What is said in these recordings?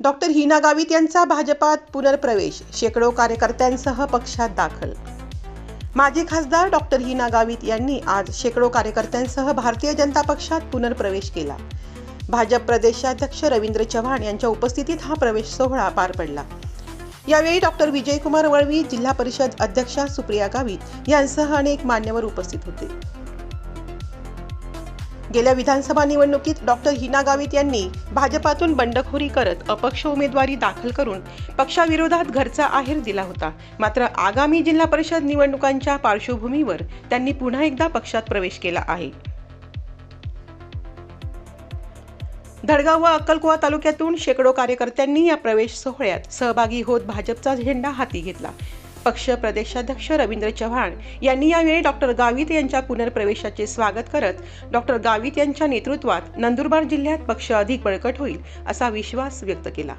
Doctor Hina Gavit यांचा भाजपात पुनर्प्रवेश. शेकडो कार्यकर्त्यांसह पक्षात दाखल. माजी खासदार डॉक्टर हिना गावित यांनी आज शेकडो कार्यकर्त्यांसह भारतीय जनता पक्षात पुनर्प्रवेश केला. भाजप प्रदेशाध्यक्ष रवींद्र चव्हाण यांच्या उपस्थितीत हा प्रवेश सोहळा पार पडला. यावेळी डॉक्टर विजयकुमार वळवी जिल्हा परिषद अध्यक्षा सुप्रिया गावित यांसह अनेक मान्यवर उपस्थित होते. गेल्या विधानसभा निवडणुकीत डॉक्टर हिना गावित यांनी भाजपातून बंडखोरी करत अपक्ष उमेदवारी दाखल करून पक्षाविरोधात घरचा आहेर दिला होता. मात्र आगामी जिल्हा परिषद निवडणुकांच्या पार्श्वभूमीवर त्यांनी पुन्हा एकदा पक्षात प्रवेश केला आहे. धडगाव व अक्कलकुवा तालुक्यातून शेकडो कार्यकर्त्यांनी या प्रवेश सोहळ्यात सहभागी होत भाजपचा झेंडा हाती घेतला. पक्ष प्रदेशाध्यक्ष रवींद्र चव्हाण यांनी यावेळी डॉक्टर गावित यांच्या पुनर्प्रवेशाचे स्वागत करत डॉक्टर गावित यांच्या नेतृत्वात नंदुरबार जिल्ह्यात पक्ष अधिक बळकट होईल असा विश्वास व्यक्त केला.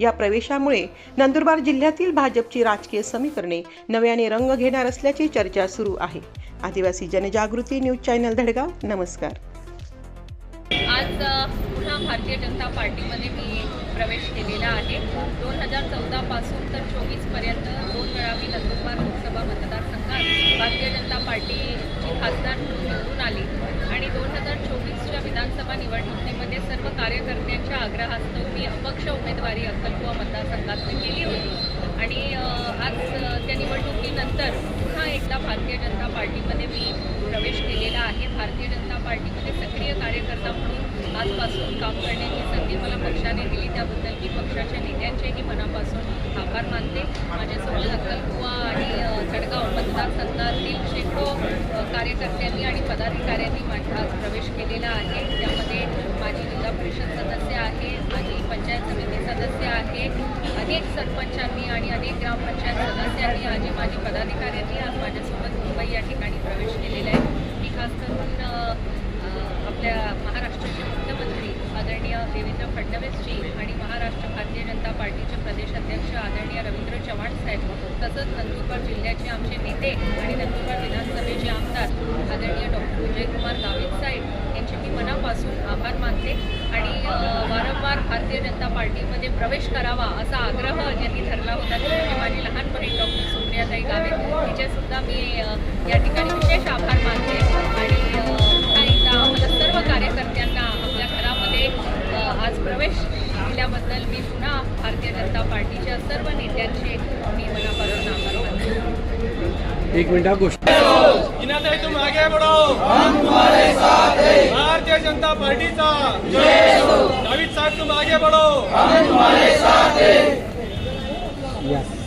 या प्रवेशामुळे नंदुरबार जिल्ह्यातील भाजपची राजकीय समीकरणे नव्याने रंग घेणार असल्याची चर्चा सुरू आहे. आदिवासी जनजागृती न्यूज चॅनल धडगाव नमस्कार. आज भारतीय जनता पार्टीमध्ये मी प्रवेश केलेला आहे. दोन हजार चौदापासून तर चोवीसपर्यंत दोन वेळा मी नंदुरबार लोकसभा मतदारसंघात भारतीय जनता पार्टीची खासदार म्हणून निवडून आली. आणि दोन हजार चोवीसच्या विधानसभा निवडणुकीमध्ये सर्व कार्यकर्त्यांच्या आग्रहास्तव मी अपक्ष उमेदवारी अक्कलकुवा मतदारसंघात केली होती. आणि आज त्या निवडणुकीनंतर पुन्हा एकदा भारतीय जनता पार्टीमध्ये मी प्रवेश केलेला आहे. भारतीय जनता पार्टीमध्ये सक्रिय कार्यकर्ता म्हणून आजपासून काम करण्याची संधी मला पक्षाने दिली. त्याबद्दल मी पक्षाच्या नेत्यांचेही मनापासून आभार मानते. माझ्यासोबत अक्कलकुवा आणि अ, जळगाव मतदारसंघातील शेकडो कार्यकर्त्यांनी आणि पदाधिकाऱ्यांनी माझा आज प्रवेश केलेला आहे. त्यामध्ये माझी जिल्हा परिषद सदस्य आहे माझी पंचायत समिती सदस्य आहे अनेक सरपंचांनी आणि अनेक ग्रामपंचायत सदस्यांनी आणि माझी पदाधिकाऱ्यांनी आज माझ्यासोबत मुंबई या ठिकाणी प्रवेश केलेला आहे. मी खास करून आपल्या महाराष्ट्राचे मुख्यमंत्री आदरणीय देवेंद्र फडणवीसजी आणि महाराष्ट्र भारतीय जनता पार्टीचे प्रदेशाध्यक्ष आदरणीय रवींद्र चव्हाण साहेब तसंच नंदुरबार जिल्ह्याचे आमचे नेते आणि नंदुरबार विधानसभेचे आमदार आदरणीय डॉक्टर विजयकुमार गावित साहेब यांचे मी मनापासून आभार मानते आणि वारंवार भारतीय जनता पार्टीमध्ये प्रवेश करावा असा आग्रह ज्यांनी धरला होता ती म्हणजे माझी लहान बहीण डॉक्टर सुप्रियाताई गावित. तिचेसुद्धा मी या ठिकाणी विशेष आभार दिल्याबद्दल मी पुन्हा भारतीय जनता पार्टीच्या सर्व नेत्यांचे मी मनापासून आभार मानते. एक मिनिट गोष्ट. तुम आगे बढ़ो। हम तुम्हारे साथ हैं। भारतीय जनता पार्टी का। दाविद साहब तुम आगे बढ़ो। यस